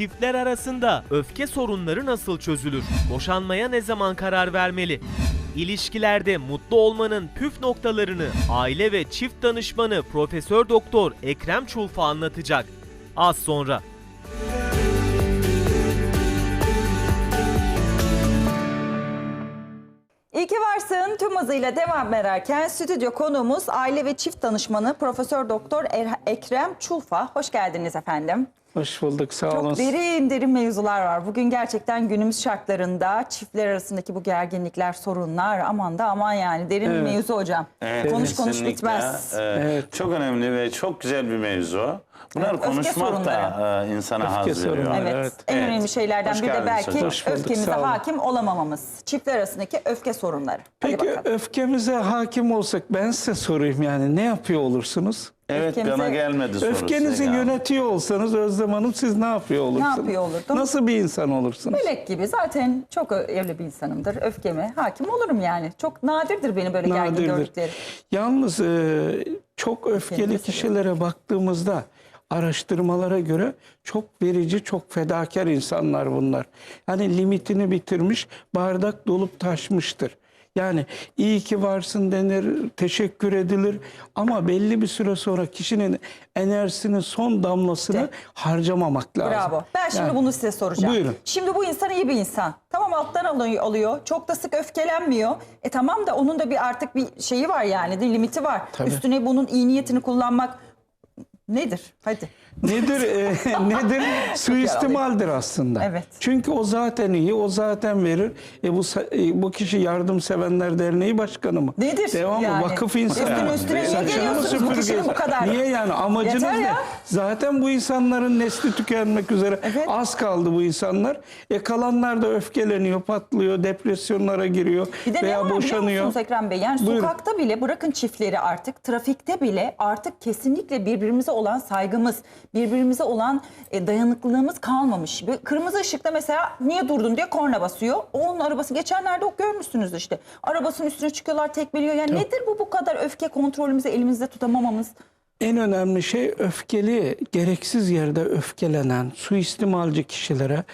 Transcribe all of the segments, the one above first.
Çiftler arasında öfke sorunları nasıl çözülür? Boşanmaya ne zaman karar vermeli? İlişkilerde mutlu olmanın püf noktalarını aile ve çift danışmanı Profesör Doktor Ekrem Çulfa anlatacak. Az sonra. İyi ki varsın tüm hızıyla devam ederken stüdyo konuğumuz aile ve çift danışmanı Profesör Doktor Er- Ekrem Çulfa. Hoş geldiniz efendim. Hoş bulduk sağ olun. Çok derin derin mevzular var. Bugün gerçekten günümüz şartlarında çiftler arasındaki bu gerginlikler, sorunlar aman da aman yani derin bir Evet. mevzu hocam. Evet, konuş konuş kesinlikle. bitmez. Ee, Evet. Çok önemli ve çok güzel bir mevzu. Bunlar öfke konuşmak da sorunları. e, insana Öfke haz veriyor. sorunları. Evet, Evet. en Evet. önemli şeylerden Hoş bir de geldiniz belki hocam. Hoş bulduk, öfkemize sağ olun. hakim olamamamız. Çiftler arasındaki öfke sorunları. Hadi Peki bakalım. öfkemize hakim olsak ben size sorayım yani ne yapıyor olursunuz? Evet Öfkemize- bana gelmedi sorusu. Öfkenizi ya. yönetiyor olsanız Özlem Hanım siz ne yapıyor olursunuz? yapıyor olurdum? Nasıl bir insan olursunuz? Melek gibi zaten çok öyle bir insanımdır. Öfkeme hakim olurum yani. Çok nadirdir beni böyle gergin Nadirdir. gördükleri. Yalnız e, çok öfkeli Öfkeli kişilere baktığımızda araştırmalara göre çok verici, çok fedakar insanlar bunlar. Yani limitini bitirmiş, bardak dolup taşmıştır. Yani iyi ki varsın denir, teşekkür edilir ama belli bir süre sonra kişinin enerjisinin son damlasını İşte. harcamamak lazım. Bravo. Ben şimdi Yani- bunu size soracağım. Buyurun. Şimdi bu insan iyi bir insan. Tamam alttan alıyor. Çok da sık öfkelenmiyor. E tamam da onun da bir artık bir şeyi var yani. Bir limiti var. Tabii. Üstüne bunun iyi niyetini kullanmak nedir? Hadi. Nedir e, nedir? Suistimaldir aslında. Evet. Çünkü o zaten iyi, o zaten verir. E bu e, bu kişi Yardımsevenler Derneği Başkanı mı? Nedir Devam yani? Vakıf insanı. Üstüne üstüne niye geliyorsunuz bu kişinin bu kadar? Niye yani? Amacınız Yeter ne? ya. Zaten bu insanların nesli tükenmek üzere. Evet. Az kaldı bu insanlar. E kalanlar da öfkeleniyor, patlıyor, depresyonlara giriyor Bir de ne veya var biliyor boşanıyor. Ekrem Bey? Yani Buyurun. sokakta bile bırakın çiftleri artık trafikte bile artık kesinlikle birbirimize olan saygımız, birbirimize olan e, dayanıklılığımız kalmamış. Bir kırmızı ışıkta mesela niye durdun diye korna basıyor. O onun arabası geçenlerde o görmüşsünüz işte. Arabasının üstüne çıkıyorlar tekmeliyor. Yani nedir bu bu kadar öfke kontrolümüzü elimizde tutamamamız? En önemli şey öfkeli, gereksiz yerde öfkelenen, suistimalci kişilere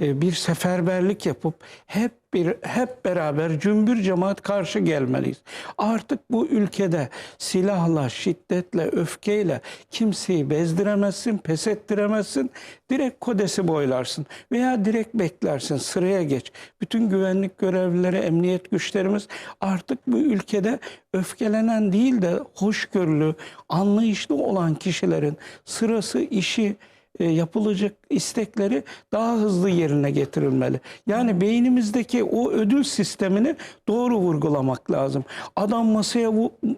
bir seferberlik yapıp hep bir hep beraber cümbür cemaat karşı gelmeliyiz. Artık bu ülkede silahla, şiddetle, öfkeyle kimseyi bezdiremezsin, pes ettiremezsin. Direkt kodesi boylarsın veya direkt beklersin, sıraya geç. Bütün güvenlik görevlileri, emniyet güçlerimiz artık bu ülkede öfkelenen değil de hoşgörülü, anlayışlı olan kişilerin sırası, işi, e, yapılacak istekleri daha hızlı yerine getirilmeli. Yani beynimizdeki o ödül sistemini doğru vurgulamak lazım. Adam masaya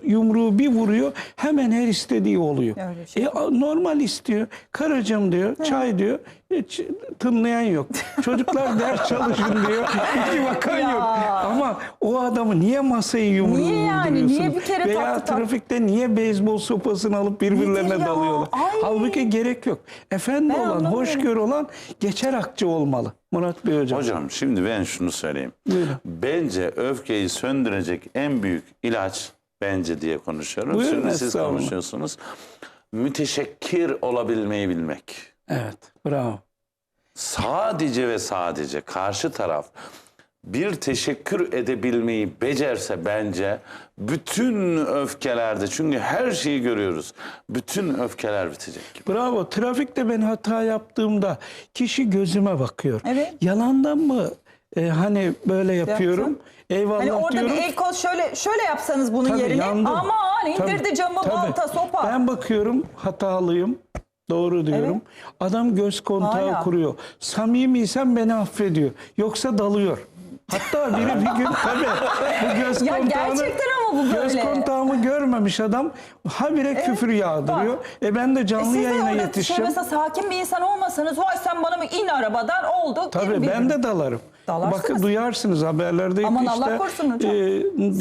yumruğu bir vuruyor hemen her istediği oluyor. Şey E, normal istiyor. Karıcığım diyor, çay diyor. Hiç tınlayan yok. Çocuklar ders çalışın diyor. Hiç bakan Ya. yok. Ama o adamı niye masayı yumruğu Niye yani? Niye bir kere Veya tak- trafikte niye beyzbol sopasını alıp birbirlerine dalıyorlar? Ay. Halbuki gerek yok. Efendi Ben olan, anlamıyorum. Hoşgörü olan geçer akçe olmalı. Murat Bey hocam. Hocam şimdi ben şunu söyleyeyim. Buyurun. Bence öfkeyi söndürecek en büyük ilaç bence diye konuşuyorum. Buyurun, Şimdi siz konuşuyorsunuz. Müteşekkir olabilmeyi bilmek. Evet, bravo. sadece ve sadece karşı taraf bir teşekkür edebilmeyi becerse bence bütün öfkelerde çünkü her şeyi görüyoruz. Bütün öfkeler bitecek. Bravo. Trafikte ben hata yaptığımda kişi gözüme bakıyor. Evet. Yalandan mı e, hani böyle yapıyorum? Yaptım. Eyvallah Hani orada diyorum. bir el kol şöyle şöyle yapsanız bunun Tabii, yerine yandım. aman indirdi Tabii, camı tabii. balta sopa. Ben bakıyorum hatalıyım. Doğru diyorum. Adam göz kontağı Hala. kuruyor. Samimiysen beni affediyor. Yoksa dalıyor. Hatta biri bir gün tabii bu göz Ya kontağını gerçekten ama bu göz böyle. kontağımı görmemiş adam habire küfür yağdırıyor. E ben de E canlı siz de yayına orada şey yetişeceğim. mesela sakin bir insan olmasanız vay sen bana mı in arabadan oldu. Tabii in ben de dalarım. Dalarsınız. Bakın duyarsınız haberlerde Aman işte Allah korusun hocam. e,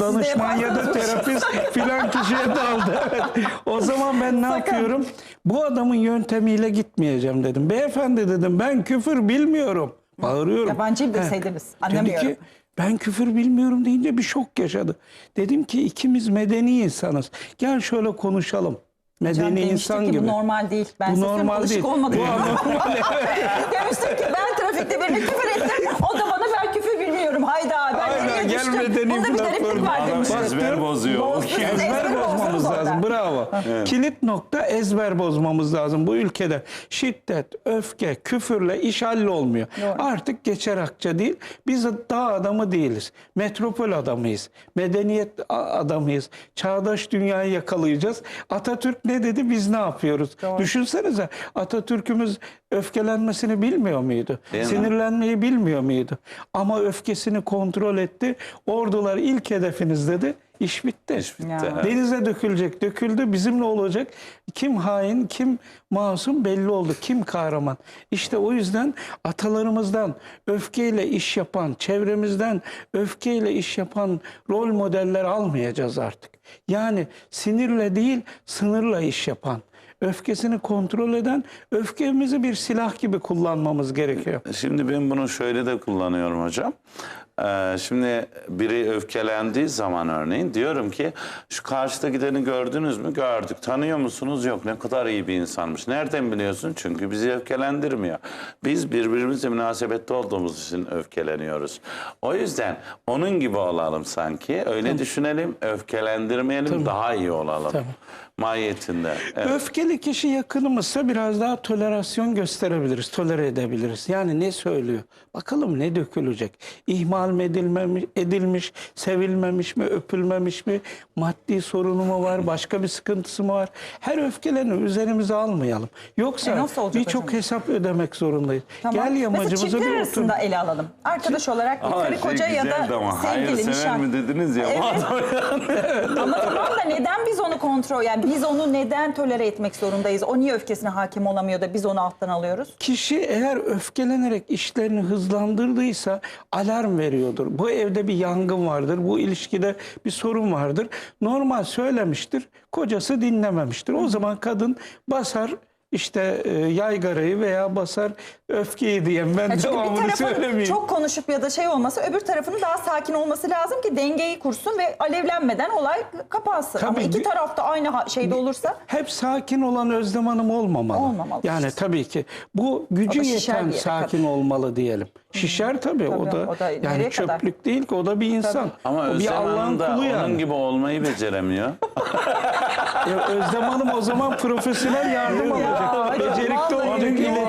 danışman ya da yaparsınız. terapist filan kişiye daldı. Evet. O zaman ben ne yapıyorum? Bu adamın yöntemiyle gitmeyeceğim dedim. Beyefendi dedim ben küfür bilmiyorum. Bağırıyorum. Yabancı He. bilseydiniz, Dedi anlamıyorum. ki ben küfür bilmiyorum deyince bir şok yaşadı. Dedim ki ikimiz medeni insanız. Gel şöyle konuşalım. Medeni Hocam insan ki gibi. bu normal değil. Ben Bu normal alışık değil. olmadım. Bu anormal. Demiştim ki ben trafikte birine küfür ettim. O da bana ben küfür bilmiyorum. Hayda ben Aynen, nereye gel düştüm. medeni Bunda bir gariplik platform. var Adam demiştim. ezber bozuyor. Bozdu. ezber Ezberi bozmamız bozdunuz lazım. Bravo. Kilit nokta ezber bozmamız lazım. Bu ülkede şiddet, öfke, küfürle iş hallolmuyor. Doğru. Artık geçer akça değil. Biz dağ adamı değiliz. Metropol adamıyız. Medeniyet adamıyız. Çağdaş dünyayı yakalayacağız. Atatürk ne dedi biz ne yapıyoruz? Düşünsenize Atatürk'ümüz öfkelenmesini bilmiyor muydu? Değil mi? Sinirlenmeyi bilmiyor muydu? Ama öfkesini kontrol etti. Ordular ilk hedefiniz dedi. İş bitti. İş bitti, Ya. Denize dökülecek, döküldü. Bizimle olacak. Kim hain, kim masum belli oldu. Kim kahraman. İşte o yüzden atalarımızdan öfkeyle iş yapan, çevremizden öfkeyle iş yapan rol modeller almayacağız artık. Yani sinirle değil, sınırla iş yapan, öfkesini kontrol eden, öfkemizi bir silah gibi kullanmamız gerekiyor. Şimdi ben bunu şöyle de kullanıyorum hocam. Ee, şimdi biri öfkelendiği zaman örneğin diyorum ki şu karşıda gideni gördünüz mü? Gördük. Tanıyor musunuz? Yok. Ne kadar iyi bir insanmış. Nereden biliyorsun? Çünkü bizi öfkelendirmiyor. Biz birbirimizle münasebette olduğumuz için öfkeleniyoruz. O yüzden onun gibi olalım sanki. Öyle düşünelim. Öfkelendirmeyelim. Daha iyi olalım. Tabii. Mahiyetinde. Evet. Öfkeli kişi yakınımızsa biraz daha tolerasyon gösterebiliriz, tolere edebiliriz. Yani ne söylüyor? Bakalım ne dökülecek? İhmal mi edilmemiş, edilmiş, sevilmemiş mi, öpülmemiş mi? Maddi sorunu mu var, başka bir sıkıntısı mı var? Her öfkeleni üzerimize almayalım. Yoksa E nasıl olacak birçok hocam? hesap ödemek zorundayız. Tamam. Gel Mesela yamacımıza çiftler bir otur. arasında ele alalım. Arkadaş olarak bir Ama karı şey koca ya güzeldi da ama sevgili, sever nişan. mi dediniz ya. Evet. Ama tamam da neden biz onu kontrol yani biz onu neden tolere etmek zorundayız? O niye öfkesine hakim olamıyor da biz onu alttan alıyoruz? Kişi eğer öfkelenerek işlerini hızlandırdıysa alarm veriyordur. Bu evde bir yangın vardır, bu ilişkide bir sorun vardır. Normal söylemiştir, kocası dinlememiştir. O zaman kadın basar işte e, yaygarayı veya basar öfkeyi diyen ben Ya çünkü bir devamını söylemeyeyim. çok konuşup ya da şey olması öbür tarafının daha sakin olması lazım ki dengeyi kursun ve alevlenmeden olay kapansın. Ama Tabii iki bir- tarafta aynı şeyde olursa Hep sakin olan Özlem Hanım olmamalı. Olmamalı. Yani tabii ki bu gücü O yeten sakin olmalı diyelim. Şişer tabii, o Tabii, da, o da yani kadar? çöplük değil ki o da bir insan. Ama o bir Özlem Allah'ın Hanım da onun yani. gibi olmayı beceremiyor. Ya Özlem Hanım o zaman profesyonel yardım alacak. Becerikli olacak.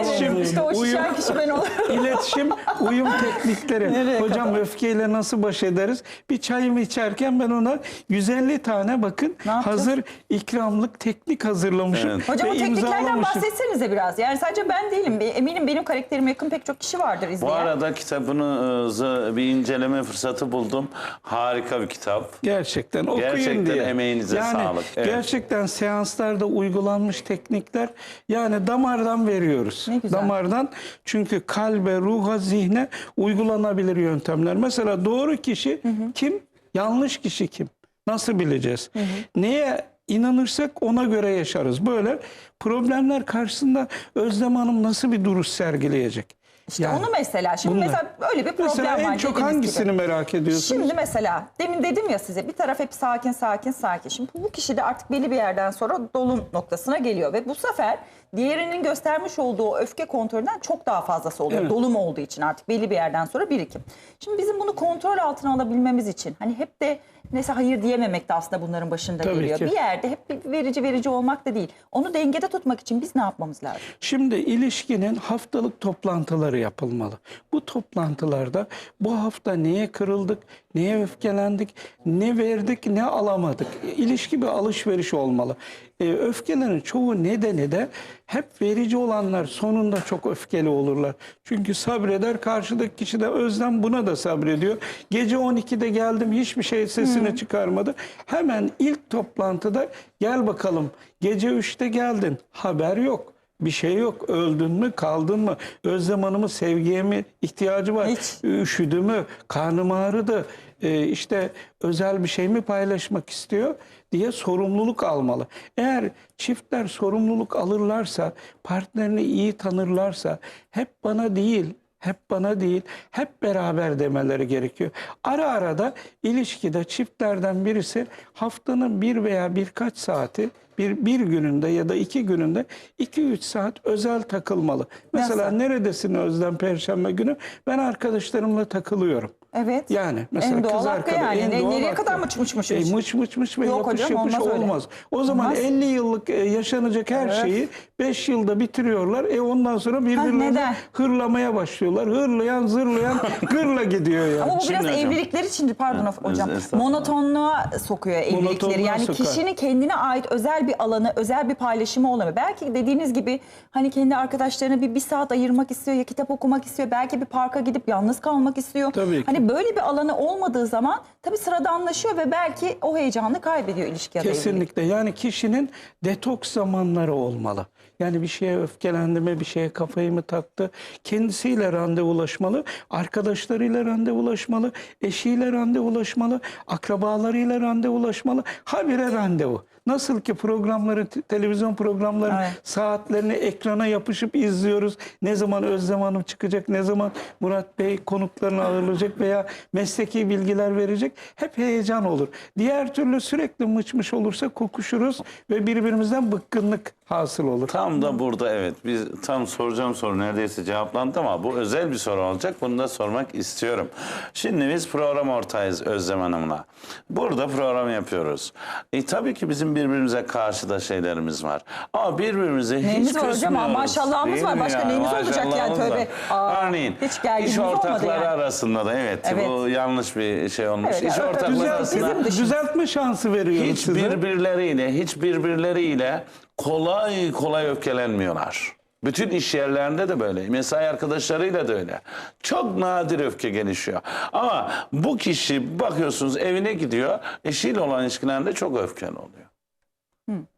İşte o uyum, şişen kişi ben olurum. iletişim, uyum teknikleri. Nereye Hocam öfkeyle nasıl baş ederiz? Bir çayımı içerken ben ona 150 tane bakın hazır ikramlık teknik hazırlamışım. Evet. Hocam o tekniklerden bahsetsenize biraz. Yani sadece ben değilim. Eminim benim karakterime yakın pek çok kişi vardır Bu izleyen. arada kitabınızı bir inceleme fırsatı buldum. Harika bir kitap. Gerçekten okuyun Gerçekten diye. emeğinize yani sağlık. Evet. Gerçekten seanslarda uygulanmış teknikler yani damardan veriyoruz. Ne güzel. Damardan çünkü kalbe, ruha, zihne uygulanabilir yöntemler. Mesela doğru kişi kim? Yanlış kişi kim? Nasıl bileceğiz? Neye inanırsak ona göre yaşarız. Böyle problemler karşısında Özlem Hanım nasıl bir duruş sergileyecek? İşte Yani onu mesela. Şimdi bunlar. mesela öyle bir problem Mesela var. en çok hangisini gibi. merak ediyorsunuz? Şimdi mesela demin dedim ya size bir taraf hep sakin sakin sakin. Şimdi bu kişi de artık belli bir yerden sonra dolum noktasına geliyor ve bu sefer diğerinin göstermiş olduğu öfke kontrolünden çok daha fazlası oluyor. Evet. Dolum olduğu için artık belli bir yerden sonra birikim. Şimdi bizim bunu kontrol altına alabilmemiz için hani hep de mesela hayır diyememek de aslında bunların başında Tabii geliyor. ki. Bir yerde hep verici verici olmak da değil. Onu dengede tutmak için biz ne yapmamız lazım? Şimdi ilişkinin haftalık toplantıları yapılmalı. Bu toplantılarda bu hafta neye kırıldık, neye öfkelendik, ne verdik, ne alamadık. İlişki bir alışveriş olmalı. Ee, öfkelerin çoğu nedeni de hep verici olanlar sonunda çok öfkeli olurlar. Çünkü sabreder karşıdaki kişi de özlem buna da sabrediyor. Gece 12'de geldim hiçbir şey sesini çıkarmadı. Hemen ilk toplantıda gel bakalım gece 3'te geldin haber yok. Bir şey yok. Öldün mü, kaldın mı? Özlem Hanım'ın sevgiye mi ihtiyacı var? Hiç. Üşüdü mü? Karnım ağrıdı. Ee, işte özel bir şey mi paylaşmak istiyor diye sorumluluk almalı. Eğer çiftler sorumluluk alırlarsa, partnerini iyi tanırlarsa hep bana değil hep bana değil, hep beraber demeleri gerekiyor. Ara ara da ilişkide çiftlerden birisi haftanın bir veya birkaç saati bir, bir gününde ya da iki gününde iki üç saat özel takılmalı. Mesela Nasıl? neredesin Özlem Perşembe günü? Ben arkadaşlarımla takılıyorum. Evet. Yani mesela En doğal kız hakkı arkadaş. yani. en doğal nereye hakkı. kadar mıç mıç mıç E, mıç? mıç mıç ve Yok yapış hocam, yapış olmaz öyle. olmaz. O zaman Olmaz. 50 yıllık e, yaşanacak her Evet. şeyi 5 yılda bitiriyorlar. E ondan sonra birbirlerini neden? hırlamaya başlıyorlar. Hırlayan zırlayan gırla gidiyor yani. Ama bu biraz Şimdi hocam. evlilikler için pardon hocam estağfurullah. monotonluğa sokuyor evlilikleri. Monotonluğa Yani sokar. kişinin kendine ait özel bir alanı, özel bir paylaşımı olamıyor. Belki dediğiniz gibi hani kendi arkadaşlarına bir, bir saat ayırmak istiyor ya kitap okumak istiyor. Belki bir parka gidip yalnız kalmak istiyor. Tabii ki. Hani böyle bir alanı olmadığı zaman tabii sıradanlaşıyor ve belki o heyecanı kaybediyor ilişki ya da evlilik. Kesinlikle. Yani kişinin detoks zamanları olmalı. Yani bir şeye öfkelendi mi, bir şeye kafayı mı taktı? Kendisiyle randevulaşmalı, arkadaşlarıyla randevulaşmalı, eşiyle randevulaşmalı, akrabalarıyla randevulaşmalı. Habire randevu. Nasıl ki programları, te- televizyon programlarının Evet. saatlerini ekrana yapışıp izliyoruz. Ne zaman Özlem Hanım çıkacak, ne zaman Murat Bey konuklarını ağırlayacak veya mesleki bilgiler verecek. Hep heyecan olur. Diğer türlü sürekli mıç mıç olursa kokuşuruz ve birbirimizden bıkkınlık hasıl olur. Tam da burada evet. Biz tam soracağım soru neredeyse cevaplandı ama bu özel bir soru olacak. Bunu da sormak istiyorum. Şimdi biz program ortağıyız Özlem Hanım'la. Burada program yapıyoruz. E tabii ki bizim birbirimize karşı da şeylerimiz var. Ama birbirimize hiç Neyimiz var hocam? küsmüyoruz. Maşallahımız Değil var. mi Başka ya? neyimiz olacak yani? Maşallahımız var. Tövbe. Aa, Örneğin hiç gerginliğimiz iş olmadı ortakları yani. arasında da evet, Evet. bu yanlış bir şey olmuş. Evet, iş evet, ortakları Düzel- arasında bizim dışımız. Düzeltme şansı veriyoruz hiç size. birbirleriyle, hiç birbirleriyle kolay kolay öfkelenmiyorlar. Bütün iş yerlerinde de böyle. Mesai arkadaşlarıyla da öyle. Çok nadir öfke gelişiyor. Ama bu kişi bakıyorsunuz evine gidiyor. Eşiyle olan ilişkilerinde çok öfkeli oluyor.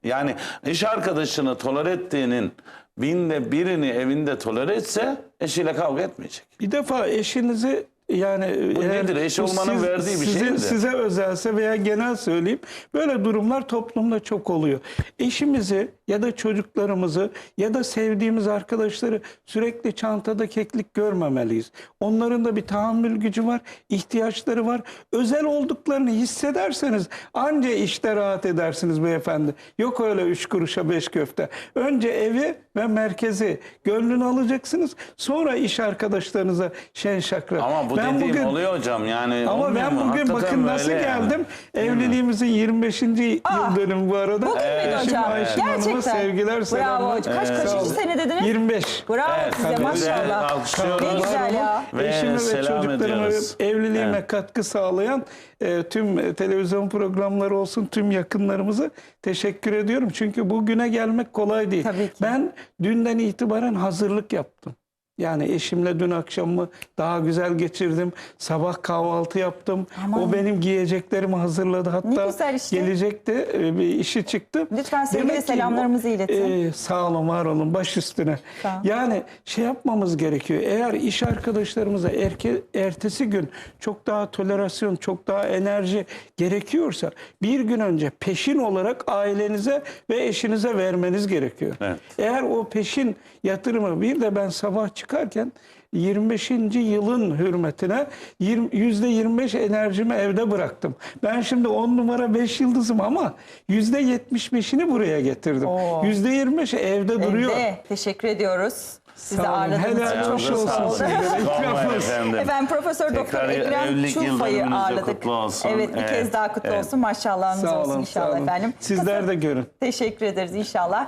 Yani iş arkadaşını tolere ettiğinin binde birini evinde tolere etse eşiyle kavga etmeyecek. Bir defa eşinizi yani Bu nedir? Eş olmanın verdiği bir şey sizin- midir? Size özelse veya genel söyleyeyim böyle durumlar toplumda çok oluyor. Eşimizi ya da çocuklarımızı ya da sevdiğimiz arkadaşları sürekli çantada keklik görmemeliyiz. Onların da bir tahammül gücü var, ihtiyaçları var. Özel olduklarını hissederseniz anca işte rahat edersiniz beyefendi. Yok öyle üç kuruşa beş köfte. Önce evi ve merkezi gönlünü alacaksınız. Sonra iş arkadaşlarınıza şen şakrak. Ama bu Ben dediğim bugün- oluyor hocam. Yani ama ben mu? bugün Hakikaten bakın nasıl böyle yani. geldim. Evliliğimizin 25. yıl dönümü bu arada. Bugün müydü Eşim hocam? Ayşin Hanım'a Gerçekten. sevgiler, Bravo selamlar. hocam. Kaç, Sağ kaçıncı sene dediniz? 25. Bravo Evet, size maşallah. Ne güzel ya. Ve Eşime ve selam çocuklarıma ediyoruz. evliliğime Evet. katkı sağlayan e, tüm e, televizyon programları olsun tüm yakınlarımıza teşekkür ediyorum. Çünkü bugüne gelmek kolay değil. Tabii ki. Ben dünden itibaren hazırlık yaptım. Yani eşimle dün akşamımı daha güzel geçirdim. Sabah kahvaltı yaptım. Aman. O benim giyeceklerimi hazırladı. Hatta güzel işte. gelecekti. e, Bir işi çıktı. Lütfen sevgi Demek ve ki selamlarımızı iletin. e, sağ olun, var olun. Baş üstüne. Yani şey yapmamız gerekiyor. Eğer iş arkadaşlarımıza erke, ertesi gün çok daha tolerasyon, çok daha enerji gerekiyorsa bir gün önce peşin olarak ailenize ve eşinize vermeniz gerekiyor. Evet. Eğer o peşin yatırımı bir de ben sabah çıkarken 25. yılın hürmetine yirmi- %25 enerjimi evde bıraktım. Ben şimdi 10 numara 5 yıldızım ama %75'ini buraya getirdim. Oo. %25 evde duruyor. Evde. Teşekkür ediyoruz. Sizi Sağ olun. ağırladığınız için Helal çok olsun mutlu olsun efendim. Efendim Profesör Doktor Ekrem Çulfa'yı ağırladık. kutlu olsun. Evet bir Evet, kez daha kutlu evet. olsun. Maşallahınız olsun inşallah olun. efendim. Sizler de görün. Teşekkür ederiz inşallah.